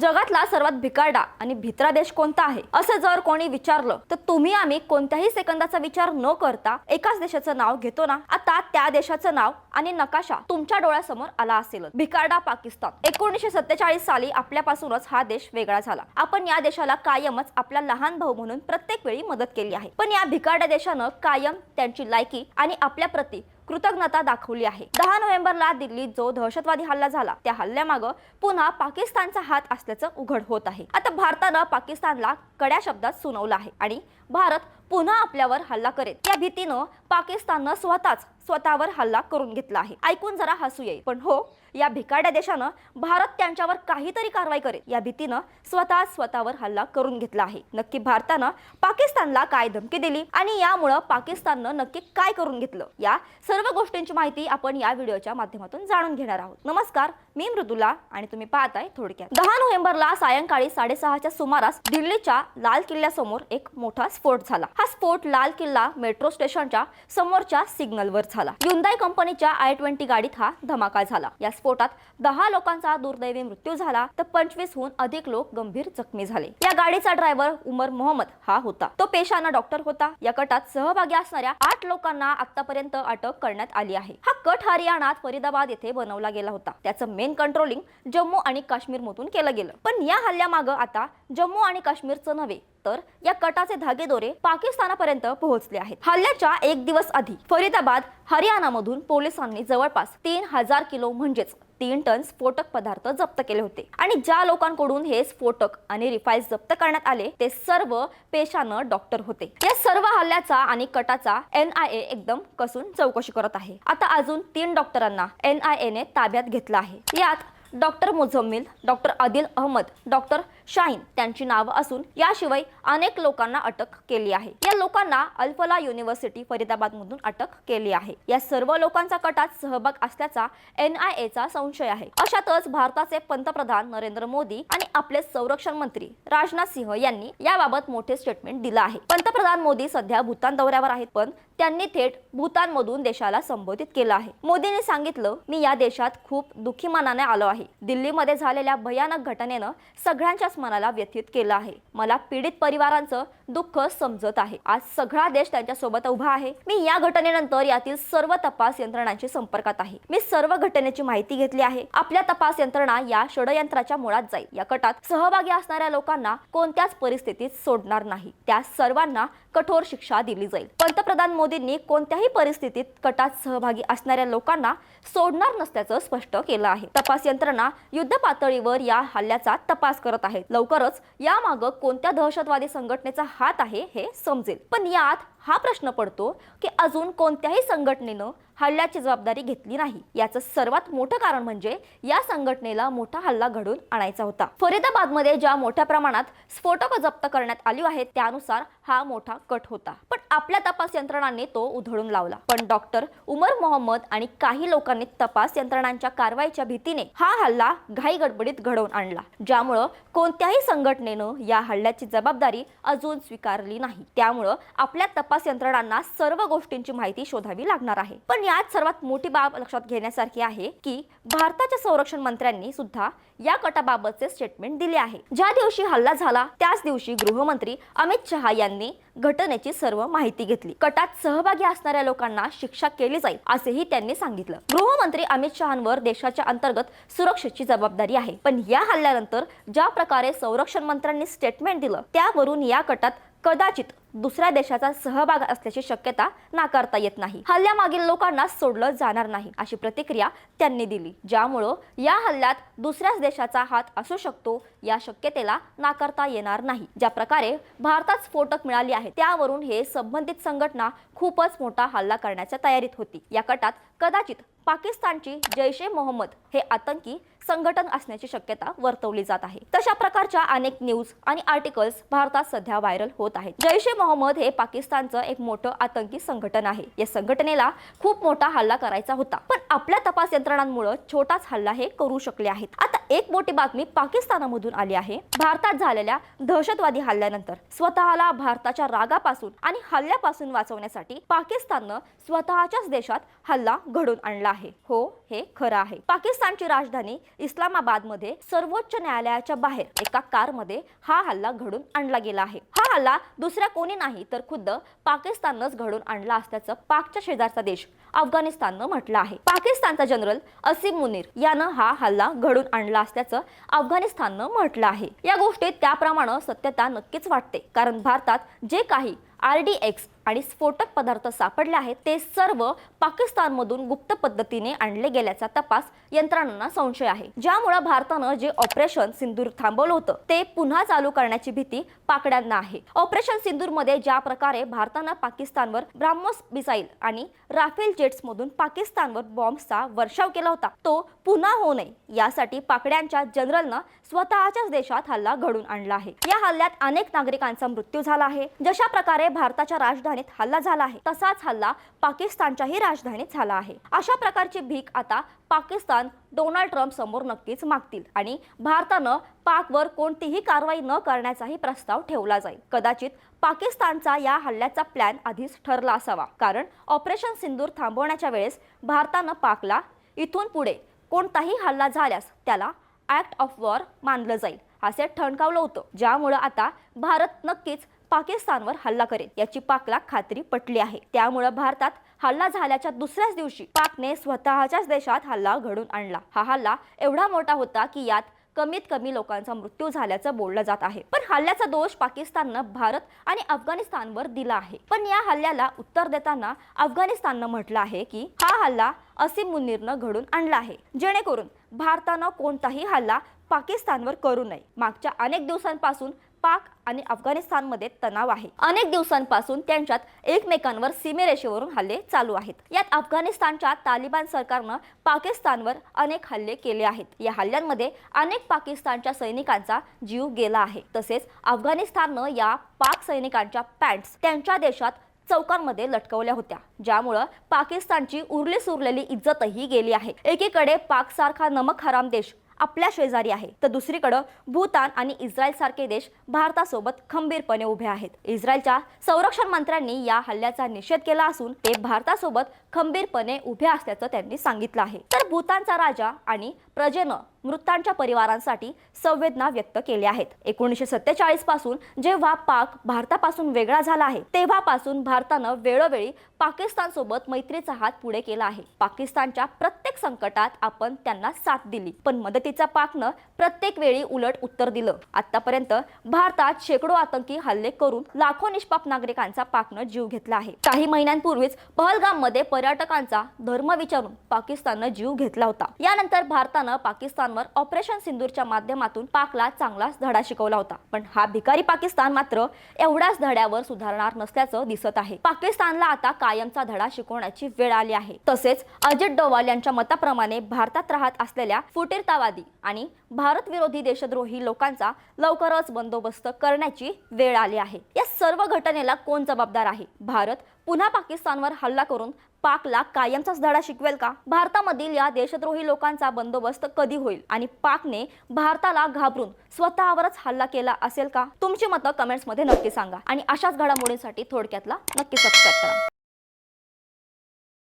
जगातला सर्वात भिकारडा आणि भित्रा देश कोणता आहे? असं जर कोणी विचारलं तर तुम्ही आम्ही कोणत्याही सेकंदाचा विचार न करता एकाच देशाचं नाव घेतो ना? आता त्या देशाचं नाव आणि नकाशा तुमच्या डोळ्यासमोर आला असेल. भिकारडा पाकिस्तान. एकोणीशे सत्तेचाळीस साली आपल्यापासूनच हा देश वेगळा झाला. आपण या देशाला कायमच आपला लहान भाऊ म्हणून प्रत्येक वेळी मदत केली आहे. पण या भिकारड्या देशानं कायम त्यांची लायकी आणि आपल्या प्रती कृतज्ञता दाखवली आहे. दहा नोव्हेंबरला दिल्लीत जो दहशतवादी हल्ला झाला त्या हल्ल्यामागं पुन्हा पाकिस्तानचा हात असल्याचं उघड होत आहे. आता भारतानं पाकिस्तानला कड्या शब्दात सुनावलं आहे आणि भारत पुन्हा आपल्यावर हल्ला करेल. या भीतीनं पाकिस्ताननं स्वतःच स्वतःवर हल्ला करून घेतला आहे. ऐकून जरा हसू येईल. पण हो या भिकाड्या देशानं भारत त्यांच्यावर काहीतरी कारवाई करेल. या भीतीनं स्वतः स्वतःवर हल्ला करून घेतला आहे. नक्की भारतानं पाकिस्तानला काय धमकी दिली आणि यामुळं पाकिस्ताननं नक्की काय करून घेतलं? या सर्व गोष्टींची माहिती आपण या व्हिडिओच्या माध्यमातून जाणून घेणार आहोत. नमस्कार मी मृदुला आणि तुम्ही पाहताय थोडक्यात. दहा नोव्हेंबरला सायंकाळी साडेसहाच्या सुमारास दिल्लीच्या लाल किल्ल्यासमोर एक मोठा स्फोट झाला. हा स्फोट लाल किल्ला मेट्रो स्टेशनच्या समोरच्या सिग्नलवर झाला. युंदाय कंपनीच्या आय ट्वेंटी गाडीत हा धमाका झाला. या स्फोटात दहा लोकांचा दुर्दैवी मृत्यू झाला तर पंचवीसहून अधिक लोक गंभीर जखमी झाले. या गाडीचा ड्रायव्हर उमर मोहम्मद हा होता. तो पेशाना डॉक्टर होता. या कटात सहभागी असणाऱ्या आठ लोकांना आतापर्यंत अटक करण्यात आली आहे. हा कट हरियाणात फरीदाबाद येथे बनवला गेला होता. त्याचं मेन कंट्रोलिंग जम्मू आणि काश्मीर मधून केलं गेलं. पण या हल्ल्यामागं आता जम्मू आणि काश्मीरचं नव्हे तर या कटाचे धागेदोरे पाकिस्तानापर्यंत पोहोचले आहेत. हल्ल्याच्या एक दिवस आधी फरीदाबाद हरियाणामधून पोलिसांनी जवळपास तीन हजार किलो म्हणजेच तीन टन स्फोटक पदार्थ जप्त केले होते. आणि ज्या लोकांकडून हे स्फोटक आणि रिफाईल जप्त करण्यात आले ते सर्व पेशानं डॉक्टर होते. या सर्व हल्ल्याचा आणि कटाचा एन आय ए एकदम कसून चौकशी करत आहे. आता अजून तीन डॉक्टरांना एन आय ए ने ताब्यात घेतलं आहे. यात doctor Muzammil doctor Adil Ahmad doctor Shaheen त्यांची नावं असून याशिवाय अनेक लोकांना अटक केली आहे. या लोकांना अल्फला युनिव्हर्सिटी फरीदाबाद मधून अटक केली आहे. या सर्व लोकांचा कटात सहभाग असल्याचा एन आय एचा संशय आहे. अशातच भारताचे पंतप्रधान नरेंद्र मोदी आणि आपले संरक्षण मंत्री राजनाथ सिंह यांनी याबाबत मोठे स्टेटमेंट दिलं आहे. पंतप्रधान मोदी सध्या भूतान दौऱ्यावर आहेत पण त्यांनी थेट भूतानमधून देशाला संबोधित केलं आहे. मोदींनी सांगितलं मी या देशात खूप दुःखी मनाने आलो आहे. दिल्लीमध्ये झालेल्या भयानक घटनेनं सगळ्यांच्याच मनाला व्यथित केलं आहे. मला पीडित परिवारांचं दुःख समजत आहे. आज सगळा देश त्यांच्यासोबत उभा आहे. मी या घटनेनंतर यातील सर्व तपास यंत्रणांशी संपर्कात आहे. मी सर्व घटनेची माहिती घेतली आहे. आपल्या तपास यंत्रणा या षडयंत्राच्या मुळात जाईल. या कटात सहभागी असणाऱ्या लोकांना कोणत्याच परिस्थितीत सोडणार नाही. त्या सर्वांना कठोर शिक्षा दिली जाईल. पंतप्रधान मोदींनी कोणत्याही परिस्थितीत कटात सहभागी असणाऱ्या लोकांना सोडणार नसल्याचं स्पष्ट केलं आहे. तपास यंत्रणा युद्ध पातळीवर या हल्ल्याचा तपास करत आहेत लवकरच यामागं कोणत्या दहशतवादी संघटनेचा हात आहे हे समजेल. पण यात हा प्रश्न पडतो की अजून कोणत्याही संघटनेनं हल्ल्याची जबाबदारी घेतली नाही. याचं सर्वात मोठं कारण म्हणजे या संघटनेला मोठा हल्ला घडून आणायचा होता. फरीदाबादमध्ये ज्या मोठ्या प्रमाणात स्फोटक जप्त करण्यात आली आहेत त्यानुसार हा मोठा कट होता. पण आपल्या तपास यंत्रणांनी तो उधळून लावला. पण डॉक्टर उमर मोहम्मद आणि काही लोकांनी तपास यंत्रणांच्या कारवाईच्या भीतीने हा हल्ला घाई गडबडीत घडवून आणला. ज्यामुळं कोणत्याही संघटनेनं या हल्ल्याची जबाबदारी अजून स्वीकारली नाही. त्यामुळं आपल्या तपास यंत्रणांना सर्व गोष्टींची माहिती शोधावी लागणार आहे. पण यात सर्वात मोठी बाब लक्षात घेण्यासारखी आहे की भारताच्या संरक्षण मंत्र्यांनी सुद्धा या कटाबाबतचे स्टेटमेंट दिले आहे. ज्या दिवशी हल्ला झाला त्याच दिवशी गृहमंत्री अमित शहा यांनी घटनेची सर्व माहिती घेतली. कटात सहभागी असणाऱ्या लोकांना शिक्षा केली जाईल असेही त्यांनी सांगितलं. गृहमंत्री अमित शहांवर देशाच्या अंतर्गत सुरक्षेची जबाबदारी आहे. पण या हल्ल्यानंतर ज्या प्रकारे संरक्षण मंत्र्यांनी स्टेटमेंट दिलं त्यावरून या कटात कदाचित दुसऱ्या देशाचा सहभाग असल्याची शक्यता नाकारता येत नाही. हल्ल्यामागील लोकांना सोडलं जाणार नाही अशी प्रतिक्रिया त्यांनी दिली. ज्यामुळं या हल्ल्यात दुसऱ्याच देशाचा हात असू शकतो या शक्यतेला नाकारता येणार नाही. ज्या प्रकारे भारतात स्फोटक मिळाली आहे त्यावरून हे संबंधित संघटना खूपच मोठा हल्ला करण्याच्या तयारीत होती. या कटात कदाचित पाकिस्तानची जैश ए मोहम्मद हे आतंकी संघटन असण्याची शक्यता वर्तवली जात आहे. तशा प्रकारच्या अनेक न्यूज आणि आर्टिकल्स भारतात सध्या व्हायरल होत आहेत. जैश ए मोहम्मद हे पाकिस्तानचं एक मोठं आतंकी संघटन आहे. या संघटनेला खूप मोठा हल्ला करायचा होता. पण आपल्या तपास यंत्रणांमुळे छोटाच हल्ला हे करू शकले आहेत. आता एक मोठी बातमी पाकिस्तानामधून आली आहे. भारतात झालेल्या दहशतवादी हल्ल्यानंतर स्वतःला भारताच्या रागापासून आणि हल्ल्यापासून वाचवण्यासाठी पाकिस्ताननं स्वतःच्याच देशात हल्ला घडून आणला आहे. हो हे खरं आहे. पाकिस्तानची राजधानी इस्लामाबादमध्ये सर्वोच्च न्यायालयाच्या बाहेर एका कारमध्ये हा हल्ला घडून आणला गेला आहे. हा हल्ला दुसऱ्या कोणी नाही तर खुद्द पाकिस्ताननंच घडून आणला असल्याचं पाकच्या शेजारचा देश अफगाणिस्ताननं म्हटलं आहे. पाकिस्तानचा जनरल असीम मुनीर यानं हा हल्ला घडून आणला असल्याचं अफगाणिस्ताननं म्हटलं आहे. या गोष्टीत त्याप्रमाणे सत्यता नक्कीच वाटते कारण भारतात जे काही आर डी एक्स आणि स्फोटक पदार्थ सापडले आहेत ते सर्व पाकिस्तानमधून गुप्त पद्धतीने आणले गेल्याचा तपास यंत्रणांना संशय आहे. ज्यामुळे भारतानं जे ऑपरेशन सिंदूर थांबवलं होतं ते पुन्हा चालू करण्याची भीती पाकड्यांना आहे. ऑपरेशन सिंदूरमध्ये ज्या प्रकारे भारतानं पाकिस्तानवर ब्राह्मोस मिसाईल आणि राफेल जेट्स मधून पाकिस्तानवर बॉम्बचा वर्षाव केला होता तो पुन्हा होऊ नये यासाठी पाकड्यांच्या जनरलनं स्वतःच्याच देशात हल्ला घडून आणला आहे. या हल्ल्यात अनेक नागरिकांचा मृत्यू झाला आहे. जशा प्रकारे भारताच्या राजधानी राजधानीत हल्ला झाला आहे. तसाच हल्ला पाकिस्तानच्याही राजधानीत झाला आहे. अशा प्रकारची भीक आता पाकिस्तान डोनाल्ड ट्रम्प समोर नक्कीच मागतील आणि भारतानं पाकवर कोणतीही कारवाई न करण्याचाही प्रस्ताव ठेवला जाईल. कदाचित पाकिस्तानचा या हल्ल्याचा प्लॅन आधीच ठरला असावा. कारण ऑपरेशन सिंदूर थांबवण्याच्या वेळेस भारतानं पाकला. इथून पुढे कोणताही हल्ला झाल्यास त्याला ऍक्ट ऑफ वॉर मानलं जाईल. असे ठणकावलं होतं. ज्यामुळं आता भारत नक्कीच पाकिस्तानवर हल्ला करेल याची पाकला खात्री पटली आहे. त्यामुळं भारतात हल्ला झाल्याच्या दुसऱ्याच दिवशी पाकने स्वतःच्याच देशात हल्ला घडून आणला. हा हल्ला एवढा मोठा होता की यात कमीत कमी लोकांचा मृत्यू झाल्याचं बोललं जात आहे. पण हल्ल्याचा दोष पाकिस्ताननं भारत आणि अफगाणिस्तानवर दिला आहे. पण या हल्ल्याला उत्तर देताना अफगाणिस्ताननं म्हटलं आहे की हा हल्ला असीम मुनीरनं घडून आणला आहे. जेणेकरून भारतानं कोणताही हल्ला पाकिस्तानवर करू नये. मागच्या अनेक दिवसांपासून पाक आणि अफगाणिस्तानमध्ये तणाव आहे. अनेक दिवसांपासून त्यांच्यात एकमेकांवर सीमेरेषेवरून हल्ले चालू आहेत. यात अफगाणिस्तानच्या तालिबान सरकारनं पाकिस्तानवर अनेक हल्ले केले आहेत. या हल्ल्यांमध्ये अनेक पाकिस्तानच्या सैनिकांचा जीव गेला आहे. तसेच अफगाणिस्ताननं या पाक सैनिकांच्या पॅन्ट्स त्यांच्या देशात चौकांमध्ये लटकवल्या होत्या. ज्यामुळं पाकिस्तानची उरली सुरलेली इज्जतही गेली आहे. एकीकडे पाक सारखा नमक हराम देश आपल्या शेजारी आहे. तर दुसरीकडं भूतान आणि इस्रायल सारखे देश भारतासोबत खंबीरपणे उभे आहेत. इस्रायलच्या संरक्षण मंत्र्यांनी या हल्ल्याचा निषेध केला असून ते भारतासोबत खंबीरपणे उभे असल्याचं त्यांनी सांगितलं आहे. तर भूतानचा राजा आणि प्रजेनं मृतांच्या परिवारांसाठी संवेदना व्यक्त केल्या आहेत. एकोणीसशे सत्तेचाळीसपासून जेव्हा पाक भारतापासून वेगळा झाला आहे तेव्हापासून भारतानं वेळोवेळी पाकिस्तान सोबत मैत्रीचा हात पुढे केला आहे. पाकिस्तानच्या प्रत्येक संकटात आपण त्यांना साथ दिली पण मदतीचा पाकनं प्रत्येक वेळी उलट उत्तर दिलं. आतापर्यंत भारतात शेकडो आतंकी हल्ले करून लाखो निष्पाप नागरिकांचा पाकनं जीव घेतला आहे. काही महिन्यांपूर्वीच पहलगाममध्ये पर्यटकांचा धर्म विचारून पाकिस्ताननं जीव घेतला होता. यानंतर भारतानं भारतानं पाकिस्तानवर ऑपरेशन सिंदूरच्या माध्यमातून पाकला चांगलाच धडा शिकवला होता. पण हा भिकारी पाकिस्तान मात्र एवढ्याच धड्यावर सुधारणार नसल्याचं दिसत आहे. पाकिस्तानला आता कायमचा धडा शिकवण्याची वेळ आली आहे. तसेच अजित डोवाल यांच्या मताप्रमाणे भारतात राहत असलेल्या फुटीरतावादी आणि भारत विरोधी देशद्रोही लोकांचा लवकरच बंदोबस्त करण्याची वेळ आली आहे. या सर्व घटनेला कोण जबाबदार आहे? भारत पुन्हा पाकिस्तानवर हल्ला करून पाकला कायमचाच धडा शिकवेल का? भारतामधील या देशद्रोही लोकांचा बंदोबस्त कधी होईल? आणि पाकने भारताला घाबरून स्वतःवरच हल्ला केला असेल का? तुमची मतं कमेंट्समध्ये नक्की सांगा. आणि अशाच घडामोडींसाठी थोडक्यातला नक्की सबस्क्राईब करा.